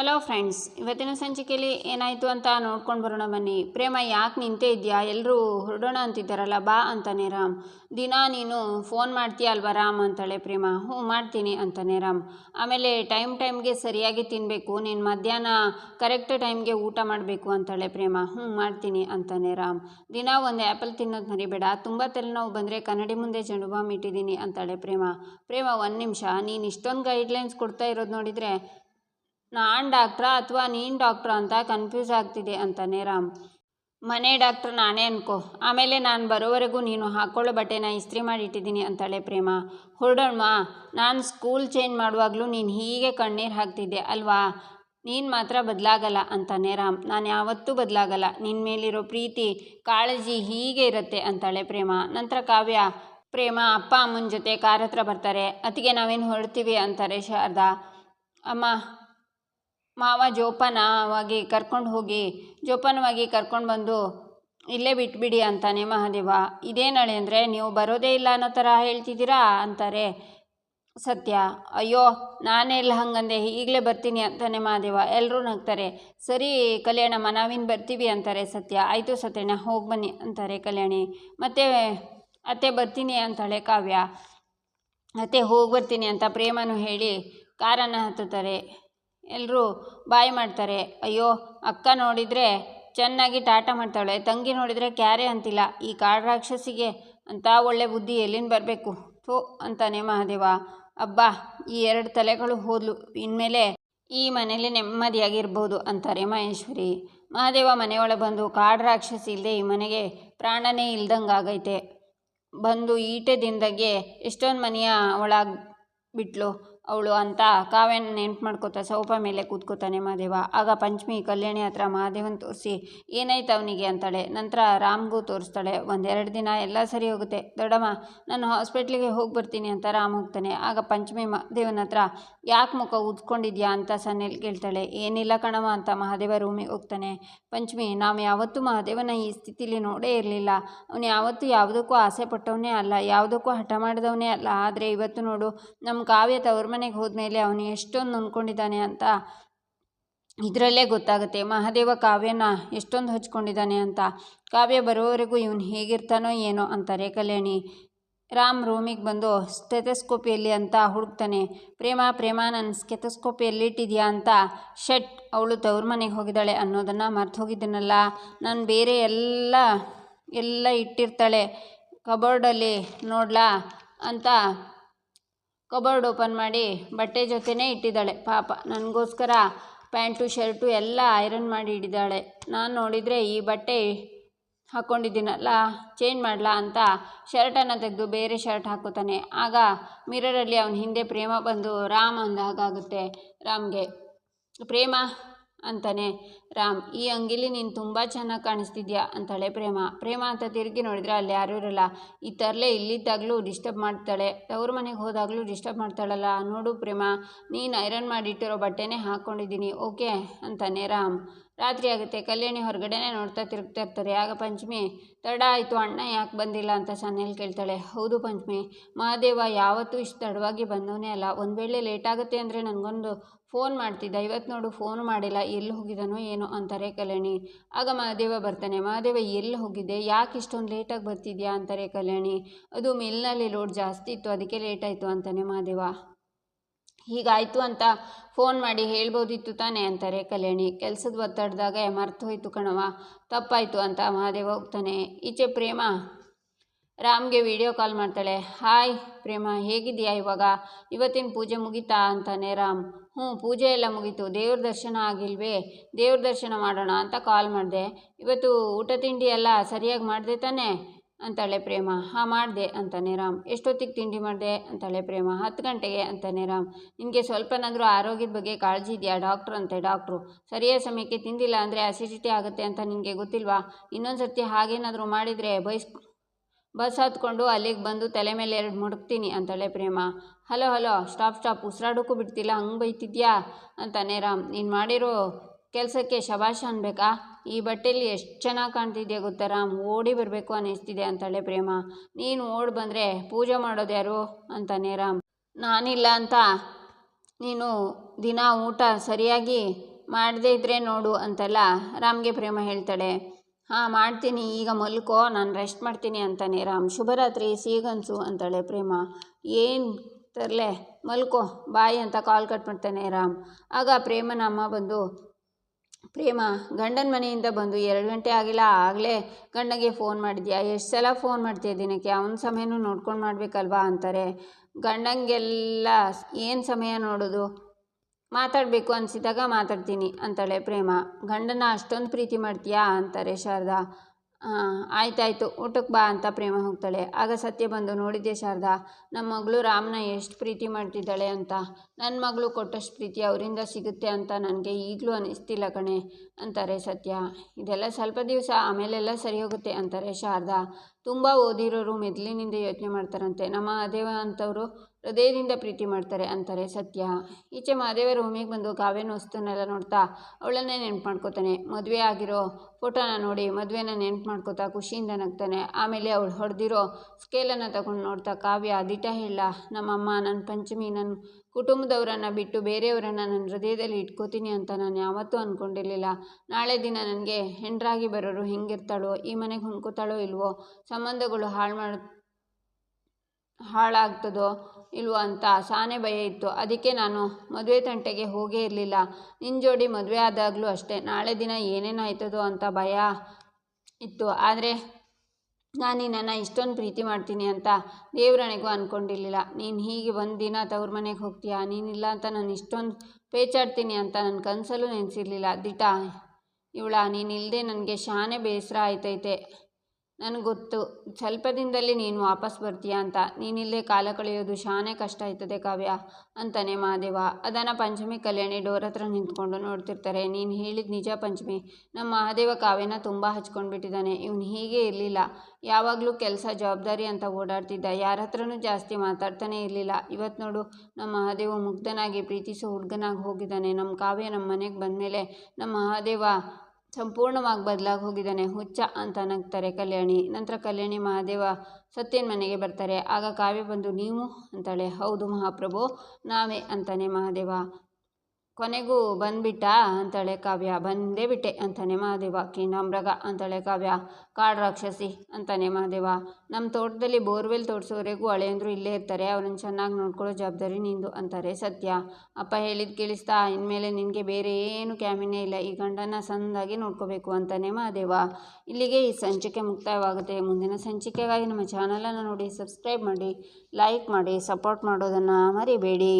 Hello friends ಇವತ್ತಿನ ಸಂಚಿಕೆಯಲ್ಲಿ ಏನಾಯಿತು ಅಂತ ನೋಡ್ಕೊಂಡು ಬರೋಣ ಬನ್ನಿ. ಪ್ರೇಮ ಯಾಕೆ ನಿಂತೇ ಇದೆಯಾ? ಎಲ್ಲರೂ ಹೊರಡೋಣ ಅಂತಿದ್ದಾರಲ್ಲ, ಬಾ ಅಂತಾನೆ ರಾಮ್. ದಿನ ನೀನು ಫೋನ್ ಮಾಡ್ತೀಯ ಅಲ್ವಾ ರಾಮ್ ಅಂತಾಳೆ ಪ್ರೇಮ. ಹ್ಞೂ, ಮಾಡ್ತೀನಿ ಅಂತಾನೆ ರಾಮ್. ಆಮೇಲೆ ಟೈಮ್ ಟೈಮ್ಗೆ ಸರಿಯಾಗಿ ತಿನ್ನಬೇಕು ನೀನು ಮಧ್ಯಾಹ್ನ ಕರೆಕ್ಟ್ ಟೈಮ್ಗೆ ಊಟ ಮಾಡಬೇಕು ಅಂತಾಳೆ ಪ್ರೇಮ. ಹ್ಞೂ, ಮಾಡ್ತೀನಿ ಅಂತಾನೆ ರಾಮ್. ದಿನ ಒಂದು ಆ್ಯಪಲ್ ತಿನ್ನೋದು ಮರಿಬೇಡ, ತುಂಬ ತಲೆನೋವು ಬಂದರೆ ಕನ್ನಡಿ ಮುಂದೆ ಜಂಡುಬಾಮ್ ಇಟ್ಟಿದ್ದೀನಿ ಅಂತಾಳೆ ಪ್ರೇಮ. ಪ್ರೇಮ, ಒಂದು ನಿಮಿಷ, ನೀನು ಇಷ್ಟೊಂದು ಗೈಡ್ಲೈನ್ಸ್ ಕೊಡ್ತಾ ಇರೋದು ನೋಡಿದರೆ ನಾನು ಡಾಕ್ಟ್ರಾ ಅಥವಾ ನೀನು ಡಾಕ್ಟ್ರಾ ಅಂತ ಕನ್ಫ್ಯೂಸ್ ಆಗ್ತಿದೆ ಅಂತಾನೆ ರಾಮ್. ಮನೆ ಡಾಕ್ಟ್ರ್ ನಾನೇ ಅನ್ಕೋ. ಆಮೇಲೆ ನಾನು ಬರೋವರೆಗೂ ನೀನು ಹಾಕ್ಕೊಳ್ಳೋ ಬಟ್ಟೆನ ಇಸ್ತ್ರಿ ಮಾಡಿ ಇಟ್ಟಿದ್ದೀನಿ ಅಂತಾಳೆ ಪ್ರೇಮ. ಹೊರಡೋಣ ನಾನು ಸ್ಕೂಲ್ ಚೇಂಜ್ ಮಾಡುವಾಗಲೂ ನೀನು ಹೀಗೆ ಕಣ್ಣೀರು ಹಾಕ್ತಿದ್ದೆ ಅಲ್ವಾ? ನೀನು ಮಾತ್ರ ಬದಲಾಗಲ್ಲ ಅಂತಾನೆ ರಾಮ್. ನಾನು ಯಾವತ್ತೂ ಬದಲಾಗಲ್ಲ. ನಿನ್ನ ಮೇಲಿರೋ ಪ್ರೀತಿ, ಕಾಳಜಿ ಹೀಗೆ ಇರುತ್ತೆ ಅಂತಾಳೆ ಪ್ರೇಮ. ನಂತರ ಕಾವ್ಯ, ಪ್ರೇಮ ಅಪ್ಪ ಅಮ್ಮನ ಜೊತೆ ಕಾರ್ ಹತ್ರ ಬರ್ತಾರೆ. ಅತ್ತಿಗೆ ನಾವೇನು ಹೊರಡ್ತೀವಿ ಅಂತಾರೆ ಶಾರದಾ. ಅಮ್ಮ ಮಾವ ಜೋಪಾನವಾಗಿ ಕರ್ಕೊಂಡು ಹೋಗಿ, ಜೋಪಾನವಾಗಿ ಕರ್ಕೊಂಡು ಬಂದು, ಇಲ್ಲೇ ಬಿಟ್ಬಿಡಿ ಅಂತಾನೆ ಮಹಾದೇವ. ಇದೇನಳೆ ಅಂದರೆ, ನೀವು ಬರೋದೇ ಇಲ್ಲ ಅನ್ನೋ ಥರ ಹೇಳ್ತಿದ್ದೀರಾ ಅಂತಾರೆ ಸತ್ಯ. ಅಯ್ಯೋ ನಾನೆಲ್ಲ ಹಂಗಂದೆ, ಈಗಲೇ ಬರ್ತೀನಿ ಅಂತಾನೆ ಮಹಾದೇವ. ಎಲ್ಲರೂ ನಗ್ತಾರೆ. ಸರಿ ಕಲ್ಯಾಣಮ್ಮ ಮನಾವಿನ ಬರ್ತೀವಿ ಅಂತಾರೆ ಸತ್ಯ. ಆಯಿತು ಸತ್ಯಣ್ಣ, ಹೋಗಿ ಬನ್ನಿ ಅಂತಾರೆ ಕಲ್ಯಾಣಿ. ಮತ್ತೆ ಅತ್ತೆ ಬರ್ತೀನಿ ಅಂತಾಳೆ ಕಾವ್ಯ. ಅತ್ತೆ ಹೋಗಿ ಬರ್ತೀನಿ ಅಂತ ಪ್ರೇಮನು ಹೇಳಿ ಕಾರನ್ನು ಹತ್ತುತ್ತಾರೆ. ಎಲ್ಲರೂ ಬಾಯಿ ಮಾಡ್ತಾರೆ. ಅಯ್ಯೋ, ಅಕ್ಕ ನೋಡಿದರೆ ಚೆನ್ನಾಗಿ ಟಾಟ ಮಾಡ್ತಾಳೆ. ತಂಗಿ ನೋಡಿದರೆ ಕ್ಯಾರೆ ಅಂತಿಲ್ಲ. ಈ ಕಾಡು ರಾಕ್ಷಸಿಗೆ ಅಂತ ಒಳ್ಳೆ ಬುದ್ಧಿ ಎಲ್ಲಿಂದ ಬರಬೇಕು? ಥೋ, ಅಂತಾನೆ ಮಹಾದೇವ. ಅಬ್ಬಾ, ಈ ಎರಡು ತಲೆಗಳು ಹೋದ್ಲು. ಇನ್ಮೇಲೆ ಈ ಮನೇಲಿ ನೆಮ್ಮದಿಯಾಗಿರ್ಬೋದು ಅಂತಾರೆ ಮಹೇಶ್ವರಿ. ಮಹಾದೇವ ಮನೆಯೊಳಗೆ ಬಂದು ಕಾಡು ರಾಕ್ಷಸಿ ಇಲ್ಲದೆ ಈ ಮನೆಗೆ ಪ್ರಾಣನೇ ಇಲ್ದಂಗೆ ಆಗೈತೆ ಬಂದು ಈಟೆ ದಿನದಾಗೆ ಎಷ್ಟೊಂದು ಮನೆಯ ಒಳಗೆ ಬಿಟ್ಲು. ಅವಳು ಅಂತ ಕಾವ್ಯನ ನೆನ್ಪು ಮಾಡ್ಕೋತಾ ಸೌಪ ಮೇಲೆ ಕೂತ್ಕೋತಾನೆ ಮಹಾದೇವ. ಆಗ ಪಂಚಮಿ ಕಲ್ಯಾಣಿ ಹತ್ರ ಮಹಾದೇವನ್ ತೋರಿಸಿ, ಏನಾಯ್ತು ಅವನಿಗೆ? ಅಂತಾಳೆ. ನಂತರ ರಾಮ್ಗೂ ತೋರಿಸ್ತಾಳೆ, ಒಂದೆರಡು ದಿನ ಎಲ್ಲ ಸರಿ ಹೋಗುತ್ತೆ. ದೊಡ್ಡಮ್ಮ, ನಾನು ಹಾಸ್ಪಿಟ್ಲಿಗೆ ಹೋಗಿ ಬರ್ತೀನಿ ಅಂತ ರಾಮ್ ಹೋಗ್ತಾನೆ. ಆಗ ಪಂಚಮಿ ಮಹಾದೇವನ ಹತ್ರ, ಯಾಕೆ ಮುಖ ಉದ್ಕೊಂಡಿದ್ಯಾ? ಅಂತ ಸನ್ನೆಲ್ ಕೇಳ್ತಾಳೆ. ಏನಿಲ್ಲ ಕಣಮ್ಮ ಅಂತ ಮಹಾದೇವ ರೂಮಿಗೆ ಹೋಗ್ತಾನೆ. ಪಂಚಮಿ, ನಾವು ಯಾವತ್ತೂ ಮಹಾದೇವನ ಈ ಸ್ಥಿತಿಲಿ ನೋಡೇ ಇರಲಿಲ್ಲ. ಅವನು ಯಾವತ್ತೂ ಯಾವುದಕ್ಕೂ ಆಸೆ ಪಟ್ಟವನೇ ಅಲ್ಲ, ಯಾವುದಕ್ಕೂ ಹಠ ಮಾಡಿದವನೇ ಅಲ್ಲ. ಆದರೆ ಇವತ್ತು ನೋಡು ನಮ್ಮ ಕಾವ್ಯ ತವ್ರ ಮನೆಗೆ ಹೋದ್ಮೇಲೆ ಅವನು ಎಷ್ಟೊಂದು ನೊಂದ್ಕೊಂಡಿದ್ದಾನೆ ಅಂತ ಇದರಲ್ಲೇ ಗೊತ್ತಾಗುತ್ತೆ. ಮಹಾದೇವ ಕಾವ್ಯನ ಎಷ್ಟೊಂದು ಹಚ್ಕೊಂಡಿದ್ದಾನೆ ಅಂತ. ಕಾವ್ಯ ಬರೋವರೆಗೂ ಇವನು ಹೇಗಿರ್ತಾನೋ ಏನೋ ಅಂತಾರೆ ಕಲ್ಯಾಣಿ. ರಾಮ್ ರೂಮಿಗೆ ಬಂದು ಸ್ಟೆಥಸ್ಕೋಪ್ ಎಲ್ಲಿ ಅಂತ ಹುಡುಕ್ತಾನೆ. ಪ್ರೇಮ ಪ್ರೇಮ ನನ್ನ ಸ್ಟೆಥಸ್ಕೋಪ್ ಇಟ್ಟಿದ್ಯಾ ಅಂತ ಶಟ್, ಅವಳು ತವ್ರ ಮನೆಗೆ ಹೋಗಿದ್ದಾಳೆ ಅನ್ನೋದನ್ನು ಮರ್ತು ಹೋಗಿದ್ದೀನಲ್ಲ ನಾನು ಬೇರೆ ಎಲ್ಲ ಎಲ್ಲ ಇಟ್ಟಿರ್ತಾಳೆ. ಕಬೋರ್ಡಲ್ಲಿ ನೋಡ್ಲಾ? ಅಂತ ಕಬೋರ್ಡ್ ಓಪನ್ ಮಾಡಿ ಬಟ್ಟೆ ಜೊತೆನೇ ಇಟ್ಟಿದ್ದಾಳೆ. ಪಾಪ, ನನಗೋಸ್ಕರ ಪ್ಯಾಂಟು, ಶರ್ಟು ಎಲ್ಲ ಐರನ್ ಮಾಡಿ ಇಡಿದಾಳೆ ನಾನು ನೋಡಿದರೆ ಈ ಬಟ್ಟೆ ಹಾಕ್ಕೊಂಡಿದ್ದೀನಲ್ಲ ಚೇಂಜ್ ಮಾಡಲಾ ಅಂತ ಶರ್ಟನ್ನು ತೆಗೆದು ಬೇರೆ ಶರ್ಟ್ ಹಾಕೋತಾನೆ. ಆಗ ಮಿರರಲ್ಲಿ ಅವನ ಹಿಂದೆ ಪ್ರೇಮ ಬಂದು ರಾಮ್ ಅಂದಾಗುತ್ತೆ ರಾಮ್ಗೆ, ಪ್ರೇಮ ಅಂತಾನೆ, ರಾಮ್, ಈ ಅಂಗಿಲಿ ನೀನು ತುಂಬ ಚೆನ್ನಾಗಿ ಕಾಣಿಸ್ತಿದ್ಯಾ? ಅಂತಾಳೆ ಪ್ರೇಮ. ಪ್ರೇಮ ಅಂತ ತಿರುಗಿ ನೋಡಿದ್ರೆ ಅಲ್ಲಿ ಯಾರೂ ಇರಲ್ಲ. ಈ ತರಲೆ ಇಲ್ಲಿದ್ದಾಗಲೂ ಡಿಸ್ಟರ್ಬ್ ಮಾಡ್ತಾಳೆ. ತವ್ರ ಮನೆಗೆ ಹೋದಾಗಲೂ ಡಿಸ್ಟರ್ಬ್ ಮಾಡ್ತಾಳಲ್ಲ? ನೋಡು ಪ್ರೇಮ, ನೀನು ಐರನ್ ಮಾಡಿಟ್ಟಿರೋ ಬಟ್ಟೆನೇ ಹಾಕ್ಕೊಂಡಿದ್ದೀನಿ ಓಕೆ? ಅಂತಾನೆ ರಾಮ್. ರಾತ್ರಿ ಆಗುತ್ತೆ. ಕಲ್ಯಾಣಿ ಹೊರಗಡೆನೇ ನೋಡ್ತಾ ತಿರುಗ್ತಾ ಇರ್ತಾರೆ. ಆಗ ಪಂಚಮಿ, ತಡ ಆಯಿತು, ಅಣ್ಣ ಯಾಕೆ ಬಂದಿಲ್ಲ? ಅಂತ ಸನ್ನೆಯಲ್ಲಿ ಕೇಳ್ತಾಳೆ. ಹೌದು ಪಂಚಮಿ, ಮಹಾದೇವ ಯಾವತ್ತೂ ಇಷ್ಟು ತಡವಾಗಿ ಬಂದವನೇ ಅಲ್ಲ. ಒಂದು ವೇಳೆ ಲೇಟ್ ಆಗುತ್ತೆ ಅಂದರೆ ನನಗೊಂದು ಫೋನ್ ಮಾಡ್ತಿದ್ದ ಇವತ್ತು ನೋಡು, ಫೋನ್ ಮಾಡಿಲ್ಲ, ಎಲ್ಲಿ ಹೋಗಿದ್ದಾನೋ ಏನೋ ಅಂತಾರೆ ಕಲ್ಯಾಣಿ. ಆಗ ಮಹಾದೇವ ಬರ್ತಾನೆ, ಮಹಾದೇವ, ಎಲ್ಲಿ ಹೋಗಿದ್ದೆ? ಯಾಕೆ ಇಷ್ಟೊಂದು ಲೇಟಾಗಿ ಬರ್ತಿದ್ಯಾ? ಅಂತಾರೆ ಕಲ್ಯಾಣಿ. ಅದು ಮಿಲ್ನಲ್ಲಿ ಲೋಡ್ ಜಾಸ್ತಿ ಇತ್ತು, ಅದಕ್ಕೆ ಲೇಟ್ ಆಯಿತು, ಅಂತಾನೆ ಮಹಾದೇವ. ಹೀಗಾಯಿತು ಅಂತ ಫೋನ್ ಮಾಡಿ ಹೇಳ್ಬೋದಿತ್ತು ತಾನೆ? ಅಂತಾರೆ ಕಲ್ಯಾಣಿ. ಕೆಲಸದ ಒತ್ತಡದಾಗ, ಮರ್ತು ಹೋಯ್ತು ಕಣವ ತಪ್ಪಾಯಿತು, ಅಂತ ಮಹಾದೇವ ಹೋಗ್ತಾನೆ. ಈಚೆ ಪ್ರೇಮ ರಾಮ್ಗೆ ವಿಡಿಯೋ ಕಾಲ್ ಮಾಡ್ತಾಳೆ. ಹಾಯ್ ಪ್ರೇಮ ಹೇಗಿದೆಯಾ ಇವಾಗ? ಇವತ್ತಿನ ಪೂಜೆ ಮುಗೀತಾ ಅಂತಾನೆ ರಾಮ್. ಹ್ಞೂ, ಪೂಜೆ ಎಲ್ಲ ಮುಗೀತು. ದೇವ್ರ ದರ್ಶನ ಆಗಿಲ್ವೇ? ದೇವ್ರ ದರ್ಶನ ಮಾಡೋಣ ಅಂತ ಕಾಲ್ ಮಾಡಿದೆ. ಇವತ್ತು ಊಟ ತಿಂಡಿ ಎಲ್ಲ ಸರಿಯಾಗಿ ಮಾಡಿದೆ ತಾನೆ? ಅಂತಾಳೆ ಪ್ರೇಮ. ಹಾಂ, ಮಾಡಿದೆ, ಅಂತಾನೆ ರಾಮ್. ಎಷ್ಟೊತ್ತಿಗೆ ತಿಂಡಿ ಮಾಡಿದೆ? ಅಂತಾಳೆ ಪ್ರೇಮ. ಹತ್ತು ಗಂಟೆಗೆ, ಅಂತಾನೆ ರಾಮ್. ನಿನಗೆ ಸ್ವಲ್ಪನಾದರೂ ಆರೋಗ್ಯದ ಬಗ್ಗೆ ಕಾಳಜಿ ಇದೆಯಾ ಡಾಕ್ಟ್ರ್? ಅಂತೆ ಡಾಕ್ಟ್ರು. ಸರಿಯಾದ ಸಮಯಕ್ಕೆ ತಿಂದಿಲ್ಲ ಅಂದರೆ ಅಸಿಡಿಟಿ ಆಗುತ್ತೆ ಅಂತ ನಿನಗೆ ಗೊತ್ತಿಲ್ವಾ? ಇನ್ನೊಂದು ಸರ್ತಿ ಹಾಗೇನಾದರೂ ಮಾಡಿದರೆ ಬೈಸ್ ಬಸ್ ಹತ್ಕೊಂಡು ಅಲ್ಲಿಗೆ ಬಂದು ತಲೆ ಮೇಲೆ ಎರಡು ಮುಡುಕ್ತೀನಿ ಅಂತಾಳೆ Prema. Hello hello stop stop ಉಸಿರಾಡೋಕ್ಕೂ ಬಿಡ್ತಿಲ್ಲ, ಹಂಗೆ ಬೈತಿದ್ಯಾ? ಅಂತಾನೆ ರಾಮ್. ನೀನು ಮಾಡಿರೋ ಕೆಲಸಕ್ಕೆ ಶಬಾಷ ಅನ್ಬೇಕಾ? ಈ ಬಟ್ಟೆಲಿ ಎಷ್ಟು ಚೆನ್ನಾಗಿ ಕಾಣ್ತಿದ್ಯಾ ಗೊತ್ತಾ ರಾಮ್? ಓಡಿ ಬರಬೇಕು ಅನ್ನಿಸ್ತಿದೆ ಅಂತಾಳೆ ಪ್ರೇಮ. ನೀನು ಓಡಿ ಬಂದರೆ ಪೂಜೆ ಮಾಡೋದು ಯಾರು? ಅಂತಾನೆ ರಾಮ್. ನಾನಿಲ್ಲ ಅಂತ. ನೀನು ದಿನ ಊಟ ಸರಿಯಾಗಿ ಮಾಡದೇ ಇದ್ದರೆ ನೋಡು ಅಂತೆಲ್ಲ ರಾಮ್ಗೆ ಪ್ರೇಮ ಹೇಳ್ತಾಳೆ. ಹಾಂ, ಮಾಡ್ತೀನಿ. ಈಗ ಮಲ್ಕೋ. ನಾನು ರೆಸ್ಟ್ ಮಾಡ್ತೀನಿ ಅಂತಾನೆ. ರಾಮ್, ಶುಭರಾತ್ರಿ. ಸೀಗನ್ಸು ಅಂತಾಳೆ ಪ್ರೇಮ. ಏನು ತರಲೆ? ಮಲ್ಕೋ. ಬಾಯ್ ಅಂತ ಕಾಲ್ ಕಟ್ ಮಾಡ್ತಾನೆ ರಾಮ್. ಆಗ ಪ್ರೇಮನ ಅಮ್ಮ ಬಂದು, ಪ್ರೇಮ, ಗಂಡನ ಮನೆಯಿಂದ ಬಂದು ಎರಡು ಗಂಟೆ ಆಗಿಲ್ಲ. ಆಗಲೇ ಗಂಡಗೆ ಫೋನ್ ಮಾಡಿದ್ಯಾ? ಎಷ್ಟು ಸಲ ಫೋನ್ ಮಾಡ್ತೀಯ ದಿನಕ್ಕೆ? ಅವನ ಸಮಯನೂ ನೋಡ್ಕೊಂಡು ಮಾಡಬೇಕಲ್ವಾ? ಅಂತಾರೆ. ಗಂಡಂಗೆಲ್ಲ ಏನು ಸಮಯ ನೋಡೋದು? ಮಾತಾಡಬೇಕು ಅನಿಸಿದಾಗ ಮಾತಾಡ್ತೀನಿ ಅಂತಾಳೆ ಪ್ರೇಮ. ಗಂಡನ ಅಷ್ಟೊಂದು ಪ್ರೀತಿ ಮಾಡ್ತೀಯಾ? ಅಂತಾರೆ ಶಾರದಾ. ಆಯ್ತಾಯ್ತು, ಊಟಕ್ಕೆ ಬಾ ಅಂತ ಪ್ರೇಮ ಹೋಗ್ತಾಳೆ. ಆಗ ಸತ್ಯ ಬಂದು ನೋಡಿದ್ದೆ ಶಾರದಾ? ನಮ್ಮ ಮಗಳು ರಾಮನ ಎಷ್ಟು ಪ್ರೀತಿ ಮಾಡ್ತಿದ್ದಾಳೆ ಅಂತ. ನನ್ನ ಮಗಳು ಕೊಟ್ಟಷ್ಟು ಪ್ರೀತಿ ಅವರಿಂದ ಸಿಗುತ್ತೆ ಅಂತ ನನಗೆ ಈಗಲೂ ಅನಿಸ್ತಿಲ್ಲ ಕಣೆ, ಅಂತಾರೆ ಸತ್ಯ. ಇದೆಲ್ಲ ಸ್ವಲ್ಪ ದಿವಸ ಆಮೇಲೆಲ್ಲ ಸರಿ ಹೋಗುತ್ತೆ, ಅಂತಾರೆ ಶಾರದಾ. ತುಂಬ ಓದಿರೋರು ಮೆದುಲಿನಿಂದ ಯೋಚನೆ ಮಾಡ್ತಾರಂತೆ. ನಮ್ಮ ಅದೇವ ಅಂಥವ್ರು ಹೃದಯದಿಂದ ಪ್ರೀತಿ ಮಾಡ್ತಾರೆ ಅಂತಾರೆ ಸತ್ಯ. ಈಚೆ ಮಹಾದೇವ ರೂಮಿಗೆ ಬಂದು ಕಾವ್ಯನ ವಸ್ತುನೆಲ್ಲ ನೋಡ್ತಾ ಅವಳನ್ನೇ ನೆನ್ಪು ಮಾಡ್ಕೋತಾನೆ. ಮದುವೆ ಆಗಿರೋ ಫೋಟೋನ ನೋಡಿ ಮದುವೆನ ನೆನ್ಪು ಮಾಡ್ಕೋತಾ ಖುಷಿಯಿಂದ ನಗ್ತಾನೆ. ಆಮೇಲೆ ಅವಳು ಹೊಡೆದಿರೋ ಸ್ಕೇಲನ್ನು ತಗೊಂಡು ನೋಡ್ತಾ ಕಾವ್ಯ ಅದಿಟ ಹೇಳ, ನಮ್ಮಮ್ಮ ನನ್ನ ಪಂಚಮಿ ನನ್ನ ಕುಟುಂಬದವರನ್ನು ಬಿಟ್ಟು ಬೇರೆಯವರನ್ನು ನನ್ನ ಹೃದಯದಲ್ಲಿ ಇಟ್ಕೋತೀನಿ ಅಂತ ನಾನು ಯಾವತ್ತೂ ಅಂದ್ಕೊಂಡಿರಲಿಲ್ಲ ನಾಳೆ ದಿನ ನನಗೆ ಹೆಂಡ್ರಾಗಿ ಬರೋರು ಹೆಂಗಿರ್ತಾಳೋ, ಈ ಮನೆಗೆ ಹೊಂದ್ಕೋತಾಳೋ ಇಲ್ವೋ, ಸಂಬಂಧಗಳು ಹಾಳು ಮಾಡ, ಹಾಳಾಗ್ತದೋ ಇಲ್ವೋ ಅಂತ ಸಾನೆ ಭಯ ಇತ್ತು. ಅದಕ್ಕೆ ನಾನು ಮದುವೆ ತಂಟೆಗೆ ಹೋಗೇ ಇರಲಿಲ್ಲ. ನಿನ್ನ ಜೋಡಿ ಮದುವೆ ಆದಾಗಲೂ ಅಷ್ಟೇ. ನಾಳೆ ದಿನ ಏನೇನು ಆಯ್ತದೋ ಅಂತ ಭಯ ಇತ್ತು. ಆದರೆ ನಾನು ನಿನ್ನನ್ನು ಇಷ್ಟೊಂದು ಪ್ರೀತಿ ಮಾಡ್ತೀನಿ ಅಂತ ದೇವ್ರಣೆಗೂ ಅಂದ್ಕೊಂಡಿರಲಿಲ್ಲ ನೀನು ಹೀಗೆ ಒಂದು ದಿನ ತವ್ರ ಮನೆಗೆ ಹೋಗ್ತೀಯಾ? ನೀನಿಲ್ಲ ಅಂತ ನಾನು ಇಷ್ಟೊಂದು ಪೇಚಾಡ್ತೀನಿ ಅಂತ ನನ್ನ ಕನಸಲ್ಲೂ ನೆನೆಸಿರಲಿಲ್ಲ. ದಿಟ, ಇವಳ ನೀನಿಲ್ಲದೆ ನನಗೆ ಶಾನೆ ಬೇಸರ ಆಯ್ತೈತೆ. ನನಗೆ ಗೊತ್ತು ಸ್ವಲ್ಪ ದಿನದಲ್ಲಿ ನೀನು ವಾಪಸ್ ಬರ್ತೀಯ ಅಂತ. ನೀನಿಲ್ಲೇ ಕಾಲ ಕಳೆಯೋದು ಶಾನೆ ಕಷ್ಟ ಆಯ್ತದೆ ಕಾವ್ಯ, ಅಂತಾನೆ ಮಹಾದೇವ. ಅದನ್ನು ಪಂಚಮಿ ಕಲ್ಯಾಣಿ ಡೋರ್ ಹತ್ರ ನಿಂತ್ಕೊಂಡು ನೋಡ್ತಿರ್ತಾರೆ. ನೀನು ಹೇಳಿದ ನಿಜ ಪಂಚಮಿ. ನಮ್ಮ ಮಹಾದೇವ ಕಾವ್ಯನ ತುಂಬ ಹಚ್ಕೊಂಡು ಬಿಟ್ಟಿದ್ದಾನೆ ಇವನು ಹೀಗೆ ಇರಲಿಲ್ಲ. ಯಾವಾಗಲೂ ಕೆಲಸ ಜವಾಬ್ದಾರಿ ಅಂತ ಓಡಾಡ್ತಿದ್ದ. ಯಾರ ಹತ್ರನೂ ಜಾಸ್ತಿ ಮಾತಾಡ್ತಾನೆ ಇರಲಿಲ್ಲ. ಇವತ್ತು ನೋಡು ನಮ್ಮ ಮಹಾದೇವ ಮುಗ್ಧನಾಗಿ ಪ್ರೀತಿಸೋ ಹುಡುಗನಾಗಿ ಹೋಗಿದ್ದಾನೆ ನಮ್ಮ ಕಾವ್ಯ ನಮ್ಮ ಮನೆಗೆ ಬಂದಮೇಲೆ ನಮ್ಮ ಮಹಾದೇವ ಸಂಪೂರ್ಣವಾಗಿ ಬದಲಾಗಿ ಹೋಗಿದ್ದಾನೆ. ಹುಚ್ಚ ಅಂತ ನಗ್ತಾರೆ ಕಲ್ಯಾಣಿ. ನಂತರ ಕಲ್ಯಾಣಿ ಮಹಾದೇವ ಸತ್ಯನ ಮನೆಗೆ ಬರ್ತಾರೆ. ಆಗ ಕಾವ್ಯ ಬಂದು, ನೀವು? ಅಂತಾಳೆ. ಹೌದು ಮಹಾಪ್ರಭು, ನಾವೇ ಅಂತಾನೆ ಮಹಾದೇವ. ಕೊನೆಗೂ ಬಂದ್ಬಿಟ್ಟ ಅಂತಾಳೆ ಕಾವ್ಯ. ಬಂದೇ ಬಿಟ್ಟೆ ಅಂತಾನೆ ಮಹಾದೇವ. ಕಿನ್ನಮೃಗ ಅಂತಾಳೆ ಕಾವ್ಯ. ಕಾಡು ರಾಕ್ಷಸಿ ಅಂತಾನೆ ಮಹಾದೇವ. ನಮ್ಮ ತೋಟದಲ್ಲಿ ಬೋರ್ವೆಲ್ ತೋರಿಸೋವರೆಗೂ ಹಳೆಯಂದ್ರು ಇಲ್ಲೇ ಇರ್ತಾರೆ. ಅವ್ರನ್ನ ಚೆನ್ನಾಗಿ ನೋಡ್ಕೊಳ್ಳೋ ಜವಾಬ್ದಾರಿ ನಿಂದು ಅಂತಾರೆ ಸತ್ಯ. ಅಪ್ಪ ಹೇಳಿದ್ ಕೇಳಿಸ್ತಾ, ಇನ್ಮೇಲೆ ನಿನಗೆ ಬೇರೆ ಏನು ಕ್ಯಾಮಿನೇ ಇಲ್ಲ. ಈ ಗಂಡನ ಸಂದಾಗಿ ನೋಡ್ಕೋಬೇಕು ಅಂತಾನೆ ಮಹಾದೇವ. ಇಲ್ಲಿಗೆ ಈ ಸಂಚಿಕೆ ಮುಕ್ತಾಯವಾಗುತ್ತೆ. ಮುಂದಿನ ಸಂಚಿಕೆಗಾಗಿ ನಮ್ಮ ಚಾನಲನ್ನು ನೋಡಿ, ಸಬ್ಸ್ಕ್ರೈಬ್ ಮಾಡಿ, ಲೈಕ್ ಮಾಡಿ, ಸಪೋರ್ಟ್ ಮಾಡೋದನ್ನು ಮರಿಬೇಡಿ.